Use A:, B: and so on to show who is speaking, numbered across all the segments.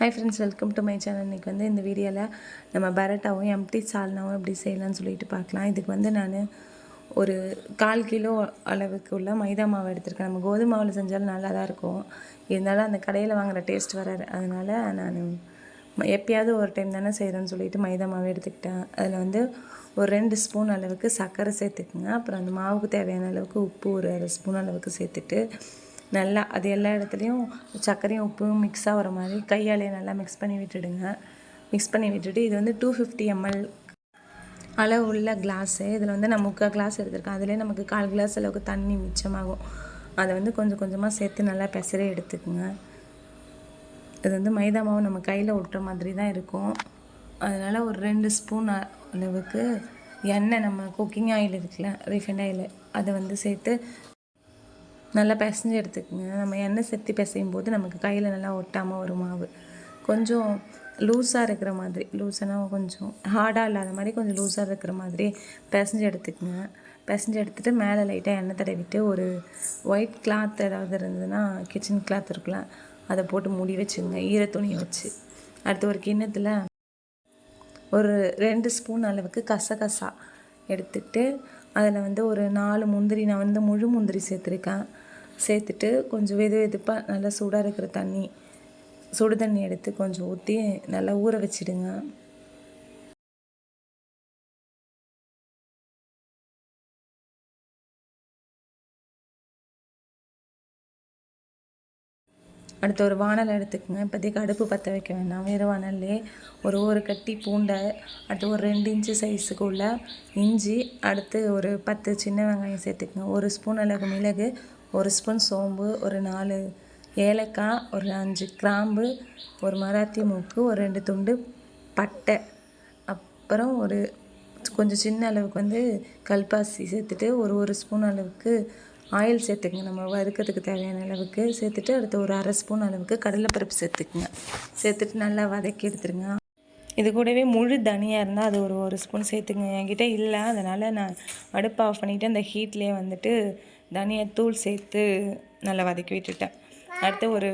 A: Hi friends welcome to my channel இன்றைக்கி வந்து இந்த வீடியோவில் நம்ம பரோட்டாவும் எம்டி சால்னாவும் எப்படி செய்யலாம்னு சொல்லிட்டு பார்க்கலாம். இதுக்கு வந்து நான் ஒரு கால் கிலோ அளவுக்கு உள்ள மைதா மாவு எடுத்திருக்கேன். நம்ம கோதுமை மாவில் செஞ்சாலும் நல்லா தான் இருக்கும். இருந்தாலும் அந்த கடையில் வாங்குகிற டேஸ்ட் வராது. அதனால் நான் எப்பயாவது ஒரு டைம் தானே செய்கிறேன்னு சொல்லிட்டு மைதா மாவு எடுத்துக்கிட்டேன். அதில் வந்து ஒரு ரெண்டு ஸ்பூன் அளவுக்கு சர்க்கரை சேர்த்துக்குங்க. அப்புறம் அந்த மாவுக்கு தேவையான அளவுக்கு உப்பு ஒரு அரை ஸ்பூன் அளவுக்கு சேர்த்துட்டு நல்லா அது எல்லா இடத்துலையும் சர்க்கரையும் உப்பும் மிக்ஸ் ஆகிற மாதிரி கையாலேயே நல்லா மிக்ஸ் பண்ணி விட்டுடுங்க. மிக்ஸ் பண்ணி விட்டுட்டு இது வந்து டூ ஃபிஃப்டி எம்எல் அளவு உள்ள கிளாஸு இதில் வந்து நான் முக்கால் கிளாஸ் எடுத்திருக்கேன். அதிலே நமக்கு கால் கிளாஸ் அளவுக்கு தண்ணி மிச்சமாகும். அதை வந்து கொஞ்சம் கொஞ்சமாக சேர்த்து நல்லா பெசரி எடுத்துக்குங்க. இது வந்து மைதா மாவு நம்ம கையில் ஒட்டுற மாதிரி தான் இருக்கும். அதனால் ஒரு ரெண்டு ஸ்பூன் அளவுக்கு எண்ணெய் நம்ம குக்கிங் ஆயில் இருக்குல்ல ரீஃபைண்ட் ஆயில் அதை வந்து சேர்த்து நல்லா பிசைஞ்சு எடுத்துக்கோங்க. நம்ம எண்ணெய் சேர்த்து பிசையும் போது நமக்கு கையில் நல்லா ஒட்டாமல் வரும் மாவு. கொஞ்சம் லூஸாக இருக்கிற மாதிரி லூஸானா கொஞ்சம் ஹார்டாக இல்லாத மாதிரி கொஞ்சம் லூஸாக இருக்கிற மாதிரி பிசைஞ்சு எடுத்துக்கோங்க. பிசைஞ்சு எடுத்துகிட்டு மேலே லைட்டாக எண்ணெய் தடவிட்டு ஒரு ஒயிட் கிளாத் ஏதாவது இருந்ததுன்னா கிச்சன் கிளாத் இருக்கலாம் அதை போட்டு மூடி வச்சுங்க. ஈர துணியை வச்சு. அடுத்து ஒரு கிண்ணத்தில் ஒரு ரெண்டு ஸ்பூன் அளவுக்கு கசகசா எடுத்துக்கிட்டு அதில் வந்து ஒரு நாலு முந்திரி நான் வந்து முழு முந்திரி சேர்த்துருக்கேன். சேர்த்துட்டு கொஞ்சம் வெது வெதுப்பாக நல்லா சூடாக இருக்கிற தண்ணி சுடு தண்ணி எடுத்து கொஞ்சம் ஊற்றி நல்லா ஊற வச்சிடுங்க. அடுத்து ஒரு வானல் எடுத்துக்கோங்க. இப்போதைக்கு அடுப்பு பற்ற வைக்க வேண்டாம். வேறு வானல்லே ஒரு ஒரு கட்டி பூண்டை அடுத்து ஒரு ரெண்டு இன்ச்சு சைஸுக்குள்ள இஞ்சி அடுத்து ஒரு பத்து சின்ன வெங்காயம் சேர்த்துக்கோங்க. ஒரு ஸ்பூன் அளவு மிளகு ஒரு ஸ்பூன் சோம்பு ஒரு நாலு ஏலக்காய் ஒரு அஞ்சு கிராம்பு ஒரு மராத்தி மூக்கு ஒரு ரெண்டு துண்டு பட்டை. அப்புறம் ஒரு கொஞ்சம் சின்ன அளவுக்கு வந்து கல்பாசி சேர்த்துட்டு ஒரு ஒரு ஸ்பூன் அளவுக்கு ஆயில் சேர்த்துக்குங்க. நம்ம வறுக்கிறதுக்கு தேவையான அளவுக்கு சேர்த்துட்டு அடுத்து ஒரு அரை ஸ்பூன் அளவுக்கு கடலைப்பருப்பு சேர்த்துக்குங்க. சேர்த்துட்டு நல்லா வதக்கி எடுத்துருங்க. இது கூடவே முழு தனியாக இருந்தால் அது ஒரு ஒரு ஸ்பூன் சேர்த்துக்குங்க. என்கிட்ட இல்லை. அதனால் நான் அடுப்பு ஆஃப் பண்ணிவிட்டு அந்த ஹீட்லேயே வந்துட்டு தனியத்தூள் சேர்த்து நல்லா வதக்கி விட்டுட்டேன். அடுத்து ஒரு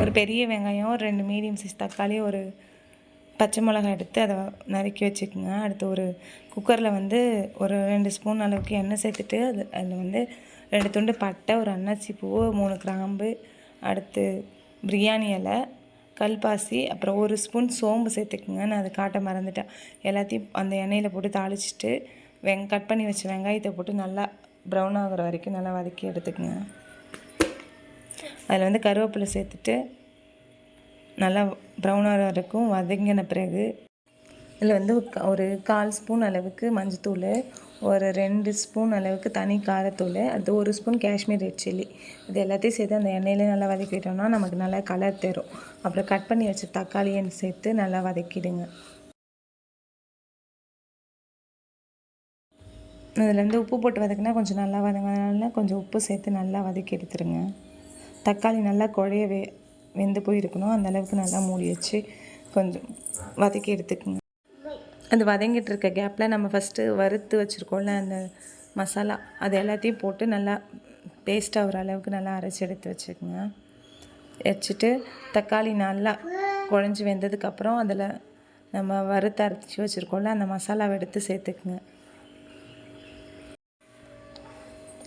A: ஒரு பெரிய வெங்காயம் ரெண்டு மீடியம் சைஸ் தக்காளி ஒரு பச்சை மிளகாய் எடுத்து அதை நறுக்கி வச்சுக்கோங்க. அடுத்து ஒரு குக்கரில் வந்து ஒரு ரெண்டு ஸ்பூன் அளவுக்கு எண்ணெய் சேர்த்துட்டு அது அதில் வந்து ரெண்டு துண்டு பட்டை ஒரு அன்னாசி பூ மூணு கிராம்பு அடுத்து பிரியாணி இலை கல்பாசி அப்புறம் ஒரு ஸ்பூன் சோம்பு சேர்த்துக்குங்க. நான் அதை காட்ட மறந்துட்டேன். எல்லாத்தையும் அந்த எண்ணெயில் போட்டு தாளிச்சிட்டு வெங் கட் பண்ணி வச்ச வெங்காயத்தை போட்டு நல்லா ப்ரௌன் ஆகிற வரைக்கும் நல்லா வதக்கி எடுத்துக்கோங்க. அதில் வந்து கருவேப்பிலை சேர்த்துட்டு நல்லா ப்ரௌனாக வரைக்கும் வதங்கின பிறகு இதில் வந்து ஒரு கால் ஸ்பூன் அளவுக்கு மஞ்சத்தூள் ஒரு ரெண்டு ஸ்பூன் அளவுக்கு தனி காரத்தூள் அது ஒரு ஸ்பூன் காஷ்மீர் ரெட் சில்லி இது எல்லாத்தையும் சேர்த்து அந்த எண்ணெயிலே நல்லா வதக்கிட்டோம்னா நமக்கு நல்லா கலர் தரும். அப்புறம் கட் பண்ணி வச்ச தக்காளியை சேர்த்து நல்லா வதக்கிடுங்க. இதுலேருந்து உப்பு போட்டு வதக்கினா கொஞ்சம் நல்லா வதங்கினால கொஞ்சம் உப்பு சேர்த்து நல்லா வதக்கி எடுத்துருங்க. தக்காளி நல்லா குழைய வே வெந்து போயிருக்கணும். அந்தளவுக்கு நல்லா மூடி வச்சு கொஞ்சம் வதக்கி எடுத்துக்கோங்க. அது வதங்கிட்டு இருக்க கேப்பில் நம்ம ஃபஸ்ட்டு வறுத்து வச்சுருக்கோம்ல அந்த மசாலா அது எல்லாத்தையும் போட்டு நல்லா பேஸ்ட் ஆகிற அளவுக்கு நல்லா அரைச்சி எடுத்து வச்சுக்கோங்க. வச்சுட்டு தக்காளி நல்லா குழஞ்சி வெந்ததுக்கப்புறம் அதில் நம்ம வறுத்து அரைச்சி வச்சுருக்கோம்ல அந்த மசாலாவை எடுத்து சேர்த்துக்குங்க.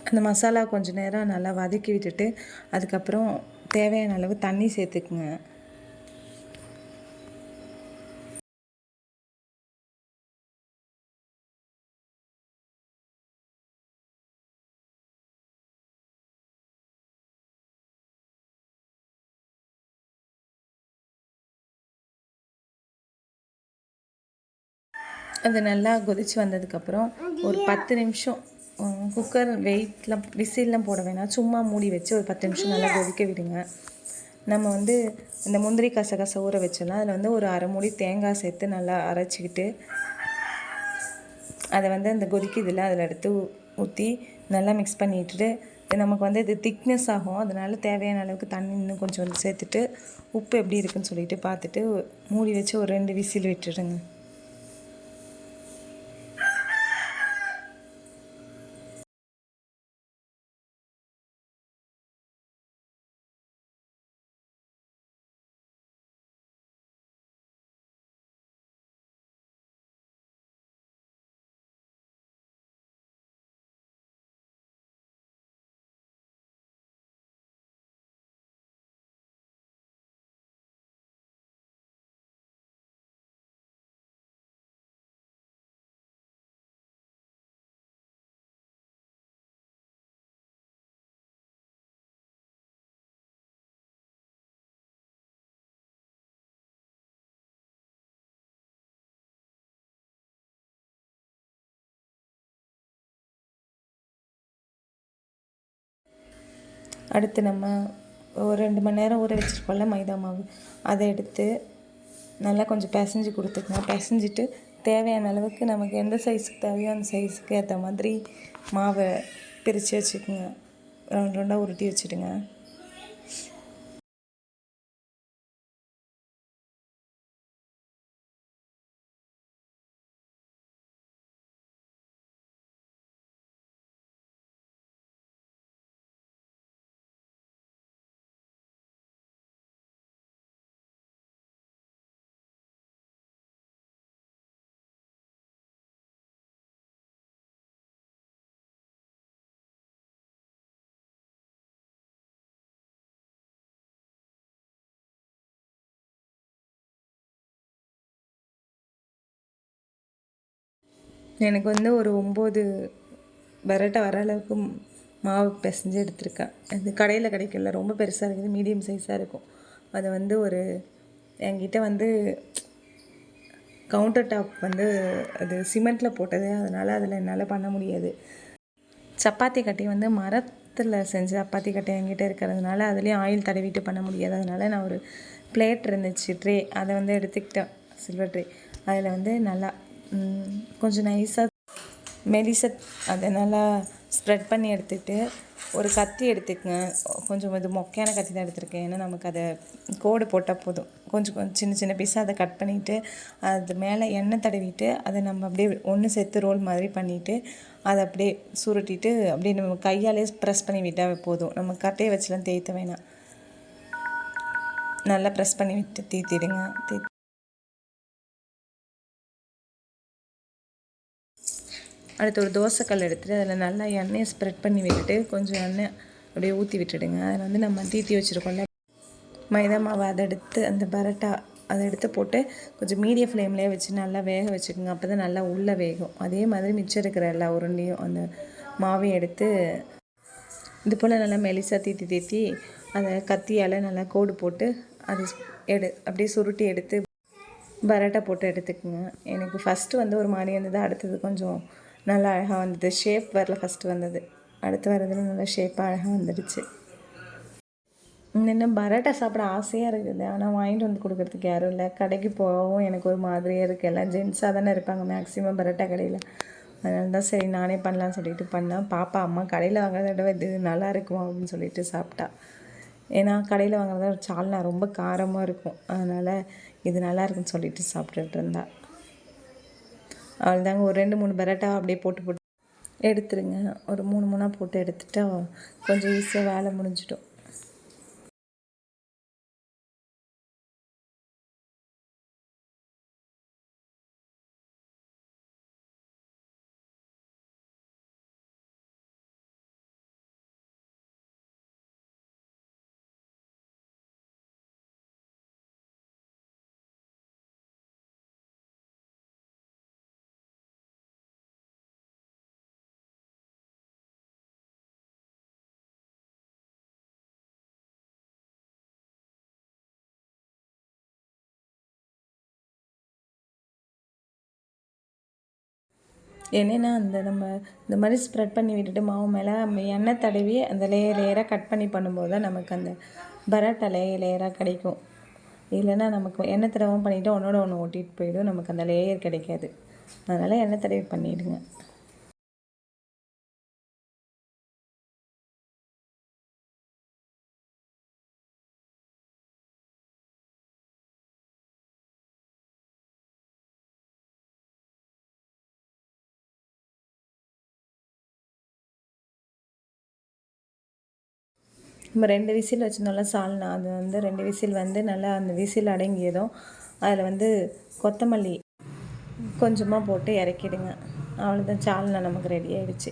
A: அந்த மசாலா கொஞ்சம் நேரம் நல்லா வதக்கி விட்டுட்டு அதுக்கப்புறம் தேவையான அளவு தண்ணி சேர்த்துக்குங்க. அது நல்லா கொதித்து வந்ததுக்கப்புறம் ஒரு பத்து நிமிஷம் குக்கர் வெயிட்லாம் விசில்லாம் போட வேணாம். சும்மா மூடி வச்சு ஒரு பத்து நிமிஷம் நல்லா கொதிக்க விடுங்க. நம்ம வந்து இந்த முந்திரி கசகசை ஊற வச்சோம்னா அதில் வந்து ஒரு அரை மூடி தேங்காய் சேர்த்து நல்லா அரைச்சிக்கிட்டு அதை வந்து அந்த கொதிக்குதில் அதில் எடுத்து ஊற்றி நல்லா மிக்ஸ் பண்ணிட்டு நமக்கு வந்து இது திக்னஸ் ஆகும். அதனால் தேவையான அளவுக்கு தண்ணி இன்னும் கொஞ்சம் வந்து சேர்த்துட்டு உப்பு எப்படி இருக்குன்னு சொல்லிட்டு பார்த்துட்டு மூடி வச்சு ஒரு ரெண்டு விசில் விட்டுடுங்க. அடுத்து நம்ம ஒரு ரெண்டு மணி நேரம் ஊற வச்சுருக்கோம்ல மைதா மாவு. அதை எடுத்து நல்லா கொஞ்சம் பிசைஞ்சு கொடுத்துக்கணும். பிசைஞ்சிட்டு தேவையான அளவுக்கு நமக்கு எந்த சைஸுக்கு தேவையோ அந்த சைஸுக்கு ஏற்ற மாதிரி மாவை பிரித்து வச்சுக்கோங்க. ரவுண்ட் ரவுண்டாக உருட்டி வச்சுடுங்க. எனக்கு வந்து ஒரு ஒம்பது பரோட்டா வர அளவுக்கு மாவு பிசைஞ்சு எடுத்திருக்கேன் அது கடையில் கிடைக்கல. ரொம்ப பெருசாக இருக்குது. மீடியம் சைஸாக இருக்கும். அதை வந்து ஒரு என்கிட்ட வந்து கவுண்டர் டாப் வந்து அது சிமெண்ட்டில் போட்டது. அதனால் அதில் என்னால் பண்ண முடியாது. சப்பாத்தி கட்டி வந்து மரத்தில் செஞ்ச சப்பாத்தி கட்டை என்கிட்ட இருக்கிறதுனால அதுலேயும் ஆயில் தடவிட்டு பண்ண முடியாது. அதனால் நான் ஒரு பிளேட் இருந்துச்சு ட்ரே அதை வந்து எடுத்துக்கிட்டேன். சில்வர் ட்ரே அதில் வந்து நல்லா கொஞ்சம் நைஸாக மெலிசா அதை நல்லா ஸ்ப்ரெட் பண்ணி எடுத்துகிட்டு ஒரு கத்தி எடுத்துக்கங்க. கொஞ்சம் இது மொக்கையான கத்தி தான் எடுத்திருக்கேன். ஏன்னா நமக்கு அதை கோடு போட்டால் போதும். கொஞ்சம் கொஞ்சம் சின்ன சின்ன பீஸாக அதை கட் பண்ணிவிட்டு அது மேலே எண்ணெய் தடவிட்டு அதை நம்ம அப்படியே ஒன்று சேர்த்து ரோல் மாதிரி பண்ணிவிட்டு அதை அப்படியே சுருட்டிட்டு அப்படியே நம்ம கையாலே ப்ரெஸ் பண்ணி விட்டால் போதும். நம்ம கட்டையை வச்சுலாம் தேய்த்த வேணாம். நல்லா ப்ரெஸ் பண்ணி விட்டு தீத்திடுங்க தீ அடுத்து ஒரு தோசைக்கல் எடுத்துகிட்டு அதில் நல்லா எண்ணெயை ஸ்ப்ரெட் பண்ணி விட்டுட்டு கொஞ்சம் எண்ணெய் அப்படியே ஊற்றி விட்டுடுங்க. அதில் வந்து நம்ம தீத்தி வச்சுருக்கோம்ல மைதா மாவை அதை எடுத்து அந்த பரோட்டா அதை எடுத்து போட்டு கொஞ்சம் மீடியம் ஃப்ளேம்லேயே வச்சு நல்லா வேக வச்சுக்கோங்க. அப்போ தான் நல்லா உள்ளே வேகும். அதே மாதிரி மிச்சம் இருக்கிற எல்லா உருண்டையும் அந்த மாவையும் எடுத்து இது போல் நல்லா மெலிசாக தீத்தி தீத்தி அதை கத்தியால் நல்லா கோடு போட்டு அது எடு அப்படியே சுருட்டி எடுத்து பரோட்டா போட்டு எடுத்துக்கோங்க. எனக்கு ஃபஸ்ட்டு வந்து ஒரு மாதிரி இருந்தது அடுத்தது கொஞ்சம் நல்லா அழகாக வந்தது. ஷேப் வரல ஃபஸ்ட்டு வந்தது. அடுத்து வரதுல நல்லா ஷேப்பாக அழகாக வந்துடுச்சு. இன்னும் பரோட்டா சாப்பிட ஆசையாக இருக்குது. ஆனால் வாங்கிட்டு வந்து கொடுக்குறதுக்கு யாரும் இல்லை. கடைக்கு போகவும் எனக்கு ஒரு மாதிரியாக இருக்குது எல்லாம் ஜென்ஸாக தானே இருப்பாங்க. மேக்ஸிமம் பரோட்டா கடையில். அதனால தான் சரி நானே பண்ணலான்னு சொல்லிட்டு பண்ணேன். பாப்பா அம்மா கடையில் வாங்குறத விட இது நல்லா இருக்குமா அப்படின்னு சொல்லிட்டு சாப்பிட்டா. ஏன்னா கடையில் வாங்குறத ஒரு சால்னா ரொம்ப காரமாக இருக்கும். அதனால் இது நல்லா இருக்குன்னு சொல்லிட்டு சாப்பிட்டுட்டு இருந்தாள் அவ்வளோதாங்க. ஒரு ரெண்டு மூணு பரோட்டா அப்படியே போட்டு போட்டு எடுத்துருங்க. ஒரு மூணு மூணாக போட்டு எடுத்துட்டா கொஞ்சம் ஈஸியாக வேலை முடிஞ்சிடும். என்னென்னா அந்த நம்ம இந்த மாதிரி ஸ்ப்ரெட் பண்ணி விட்டுட்டு மாவு மேலே எண்ணெய் தடவி அந்த லேயர் லேயராக கட் பண்ணி பண்ணும்போது தான் நமக்கு அந்த பரோட்டா லேயர் லேயராக கிடைக்கும். இல்லைன்னா நமக்கு எண்ணெய் தடவும் பண்ணிவிட்டு ஒன்றோட ஒன்று ஓட்டிகிட்டு போயிடும். நமக்கு அந்த லேயர் கிடைக்காது. அதனால் எண்ணெய் தடவி பண்ணிவிடுங்க நம்ம ரெண்டு விசில் வச்சுருந்தோம்ல சால்னா அது வந்து ரெண்டு விசில் வந்து நல்லா அந்த விசில் அடங்கியதும் அதில் வந்து கொத்தமல்லி கொஞ்சமாக போட்டு இறக்கிடுங்க. அவ்வளோதான் சால்னா நமக்கு ரெடி ஆகிடுச்சு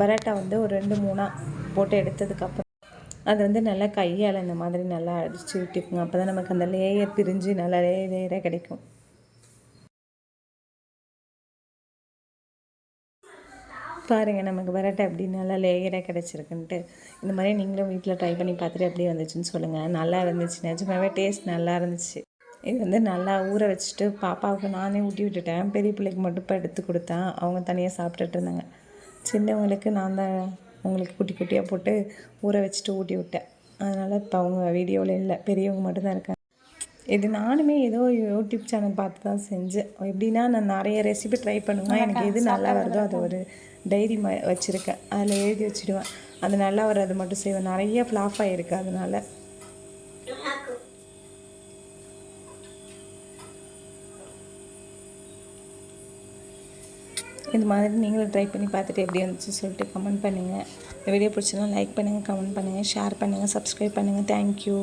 A: பரோட்டா வந்து ஒரு ரெண்டு மூணாக போட்டு எடுத்ததுக்கப்புறம் அது வந்து நல்லா கையால் இந்த மாதிரி நல்லா அடித்து விட்டுக்குங்க. அப்போ தான் நமக்கு அந்த லேயர் பிரிஞ்சு நல்லா லேயர் லேயராக கிடைக்கும். பாருங்கள் நமக்கு பரோட்டா எப்படி நல்லா லேயராக கிடச்சிருக்குன்ட்டு. இந்த மாதிரி நீங்களும் வீட்டில் ட்ரை பண்ணி பார்த்துட்டு எப்படி வந்துச்சுன்னு சொல்லுங்கள் நல்லா இருந்துச்சு நிஜமாவே டேஸ்ட் நல்லா இருந்துச்சு. இது வந்து நல்லா ஊற வச்சுட்டு பாப்பாவுக்கு நானே ஊட்டி விட்டுட்டேன். பெரிய பிள்ளைக்கு மட்டும் இப்போ எடுத்து கொடுத்தேன். அவங்க தனியாக சாப்பிட்டுட்டு இருந்தாங்க. சின்னவங்களுக்கு நான் தான் உங்களுக்கு குட்டி குட்டியாக போட்டு ஊற வச்சுட்டு ஊட்டி விட்டேன். அதனால் இப்போ அவங்க வீடியோவில் இல்லை. பெரியவங்க மட்டும்தான் இருக்காங்க. இது நானுமே ஏதோ யூடியூப் சேனல் பார்த்து தான் செஞ்சேன். எப்படின்னா நான் நிறைய ரெசிபி ட்ரை பண்ணுவேன். எனக்கு எது நல்லா வருதோ அது ஒரு டைரி ம வச்சுருக்கேன். அதில் எழுதி வச்சுடுவேன். அது நல்லா அது மட்டும் செய்வேன். நிறைய ஃப்ளாஃப் ஆகிருக்கு அதனால. இது மாதிரி நீங்களும் ட்ரை பண்ணி பார்த்துட்டு எப்படி இருந்துச்சு சொல்லிட்டு கமெண்ட் பண்ணுங்கள் இந்த வீடியோ பிடிச்சதுன்னா லைக் பண்ணுங்கள் கமெண்ட் பண்ணுங்கள் ஷேர் பண்ணுங்கள் சப்ஸ்கிரைப் பண்ணுங்கள் தேங்க்யூ